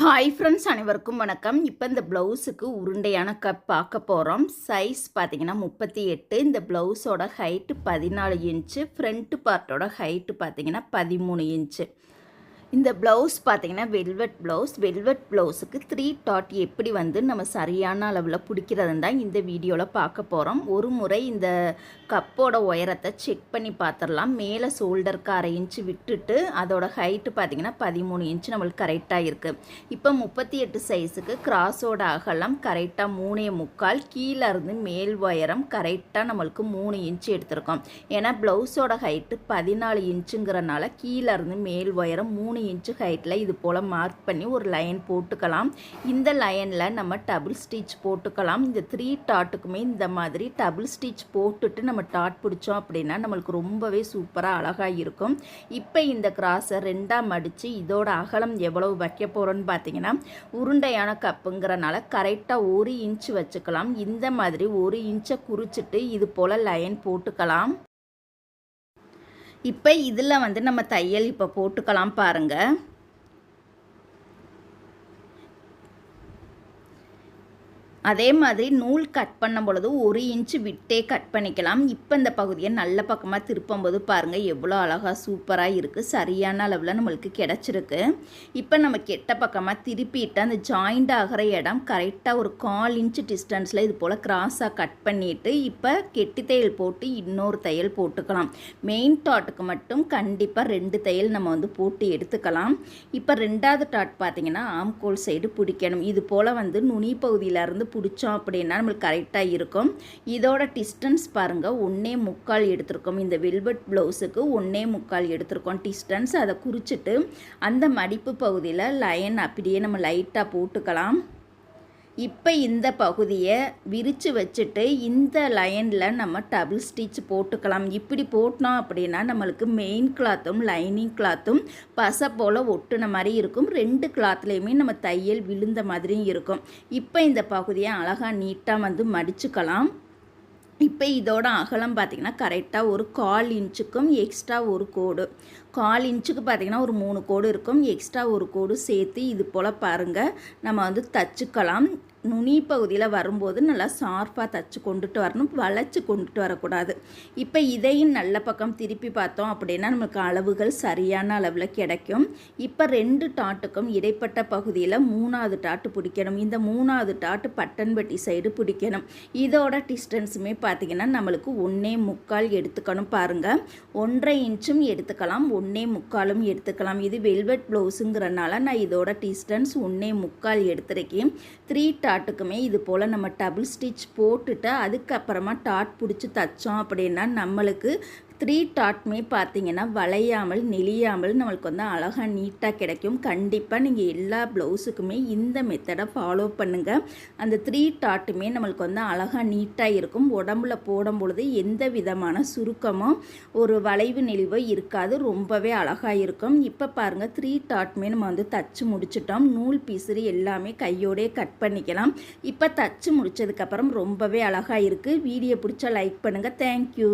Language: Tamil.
ஹாய் ஃப்ரெண்ட்ஸ் அனைவருக்கும் வணக்கம். இப்போ இந்த ப்ளவுஸுக்கு உருண்டையான கப் பார்க்க போகிறோம் சைஸ் பார்த்தீங்கன்னா முப்பத்தி எட்டு இந்த ப்ளவுஸோட ஹைட்டு பதினாலு இன்ச்சு ஃப்ரண்ட்டு பார்ட்டோட ஹைட்டு பார்த்தீங்கன்னா பதிமூணு இன்ச்சு இந்த ப்ளவுஸ் பார்த்தீங்கன்னா வெல்வெட் ப்ளவுஸ் வெல்வெட் ப்ளவுஸுக்கு த்ரீ டாட் எப்படி வந்து நம்ம சரியான அளவில் பிடிக்கிறதுன்னு தான் இந்த வீடியோவில் பார்க்க போகிறோம் ஒரு முறை இந்த கப்போட உயரத்தை செக் பண்ணி பார்த்துடலாம். மேலே ஷோல்டருக்கு அரை இன்ச்சு விட்டுட்டு அதோட ஹைட்டு பார்த்தீங்கன்னா பதிமூணு இன்ச்சு நம்மளுக்கு கரெக்டாக இருக்குது இப்போ முப்பத்தி எட்டு சைஸுக்கு கிராஸோட அகலம் கரெக்டாக மூணே முக்கால் கீழே இருந்து மேல் உயரம் கரெக்டாக நம்மளுக்கு மூணு இன்ச்சு எடுத்திருக்கோம். ஏன்னா ப்ளவுஸோட ஹைட்டு பதினாலு இன்ச்சுங்கிறனால கீழே இருந்து மேல் உயரம் மூணு மூணு இன்ச்சு ஹைட்டில் இது போல் மார்க் பண்ணி ஒரு லைன் போட்டுக்கலாம். இந்த லைனில் நம்ம டபுள் ஸ்டிச் போட்டுக்கலாம். இந்த த்ரீ டாட்டுக்குமே இந்த மாதிரி டபுள் ஸ்டிச் போட்டுட்டு நம்ம டாட் பிடிச்சோம் அப்படின்னா நம்மளுக்கு ரொம்பவே சூப்பராக அழகாக இருக்கும். இப்போ இந்த கிராஸை ரெண்டாக மடித்து இதோட அகலம் எவ்வளவு வைக்க போகிறோன்னு பார்த்தீங்கன்னா உருண்டையான கப்புங்கிறனால கரெக்டாக ஒரு இன்ச்சு வச்சுக்கலாம். இந்த மாதிரி ஒரு இன்ச்சை குறிச்சிட்டு இது போல் லைன் போட்டுக்கலாம். இப்போ இதில் வந்து நம்ம தையல் இப்போ போட்டுக்கலாம் பாருங்கள் அதே மாதிரி நூல் கட் பண்ணும் பொழுது ஒரு இன்ச்சு விட்டே கட் பண்ணிக்கலாம். இப்போ இந்த பகுதியை நல்ல பக்கமாக திருப்பும்போது பாருங்கள் எவ்வளோ அழகாக சூப்பராக இருக்குது சரியான அளவில் நம்மளுக்கு கிடச்சிருக்கு. இப்போ நம்ம கெட்ட பக்கமாக திருப்பிட்டு அந்த ஜாயிண்ட் ஆகிற இடம் கரெக்டாக ஒரு கால் இன்ச்சு டிஸ்டன்ஸில் இது போல் கிராஸாக கட் பண்ணிவிட்டு இப்போ கெட்டி தையல் போட்டு இன்னொரு தையல் போட்டுக்கலாம். மெயின் டாட்டுக்கு மட்டும் கண்டிப்பாக ரெண்டு தையல் நம்ம வந்து போட்டு எடுத்துக்கலாம். இப்போ ரெண்டாவது டாட் பார்த்திங்கன்னா ஆம்கோல் சைடு பிடிக்கணும். இது போல் வந்து நுனி பகுதியிலேருந்து பிடிச்சோம் அப்படின்னா நம்மளுக்கு கரெக்டாக இருக்கும். இதோட டிஸ்டன்ஸ் பாருங்கள் ஒன்றே முக்கால் எடுத்திருக்கோம். இந்த வெல்வெட் ப்ளவுஸுக்கு ஒன்றே முக்கால் எடுத்திருக்கோம் டிஸ்டன்ஸ் அதை குறிச்சிட்டு அந்த மடிப்பு பகுதியில் லைன் அப்படியே நம்ம லைட்டாக போட்டுக்கலாம். இப்போ இந்த பகுதியை விரித்து வச்சுட்டு இந்த லைனில் நம்ம டபுள் ஸ்டிச் போட்டுக்கலாம். இப்படி போட்டோம் அப்படின்னா நம்மளுக்கு மெயின் கிளாத்தும் லைனிங் கிளாத்தும் பசை போல் ஒட்டுன மாதிரி இருக்கும். ரெண்டு கிளாத்லேயுமே நம்ம தையல் விழுந்த மாதிரியும் இருக்கும். இப்போ இந்த பகுதியை அழகாக நீட்டாக வந்து மடிச்சுக்கலாம். இப்போ இதோட அகலம் பார்த்திங்கன்னா கரெக்டாக ஒரு கால் இன்ச்சுக்கும் எக்ஸ்ட்ரா ஒரு கோடு. கால் இன்ச்சுக்கு பார்த்திங்கன்னா ஒரு மூணு கோடு இருக்கும். எக்ஸ்ட்ரா ஒரு கோடு சேர்த்து இது போல் பாருங்கள் நம்ம வந்து தச்சுக்கலாம். நுனி பகுதியில் வரும்போது நல்லா ஷார்ப்பாக தச்சு கொண்டுட்டு வரணும் வளைச்சி கொண்டுட்டு வரக்கூடாது. இப்போ இதையும் நல்ல பக்கம் திருப்பி பார்த்தோம் அப்படின்னா நமக்கு அளவுகள் சரியான அளவில் கிடைக்கும். இப்போ ரெண்டு டாட்டுக்கும் இடைப்பட்ட பகுதியில் மூணாவது டாட்டு பிடிக்கணும். இந்த மூணாவது டாட்டு பட்டன்பட்டி சைடு பிடிக்கணும். இதோட டிஸ்டன்ஸுமே பார்த்திங்கன்னா நம்மளுக்கு ஒன்றே முக்கால் எடுத்துக்கணும் பாருங்கள் ஒன்றரை இன்ச்சும் எடுத்துக்கலாம் ஒன்றே முக்காலும் எடுத்துக்கலாம். இது வெல்வெட் ப்ளவுஸுங்கிறனால நான் இதோட டிஸ்டன்ஸ் ஒன்றே முக்கால் எடுத்துருக்கேன். த்ரீ டாட்டுக்குமே இது போல் நம்ம டபுள் ஸ்டிச் போட்டுட்டு அதுக்கப்புறமா டாட் பிடிச்சி தைச்சோம் அப்படின்னா நம்மளுக்கு த்ரீ டாட்மே பார்த்தீங்கன்னா வளையாமல் நெளியாமல் நம்மளுக்கு வந்து அழகாக நீட்டாக கிடைக்கும். கண்டிப்பாக நீங்கள் எல்லா ப்ளவுஸுக்குமே இந்த மெத்தடை ஃபாலோ பண்ணுங்கள் அந்த த்ரீ டாட்டுமே நம்மளுக்கு வந்து அழகாக நீட்டாக இருக்கும். உடம்புல போடும் பொழுது எந்த விதமான சுருக்கமோ ஒரு வளைவு நெளிவோ இருக்காது. ரொம்பவே அழகாக இருக்கும். இப்போ பாருங்கள் த்ரீ டாட்மே நம்ம வந்து தச்சு முடிச்சிட்டோம். நூல் பீசுறு எல்லாமே கையோடே கட் பண்ணிக்கலாம். இப்போ தச்சு முடித்ததுக்கப்புறம் ரொம்பவே அழகாக இருக்குது வீடியோ பிடிச்சா லைக் பண்ணுங்கள் தேங்க்யூ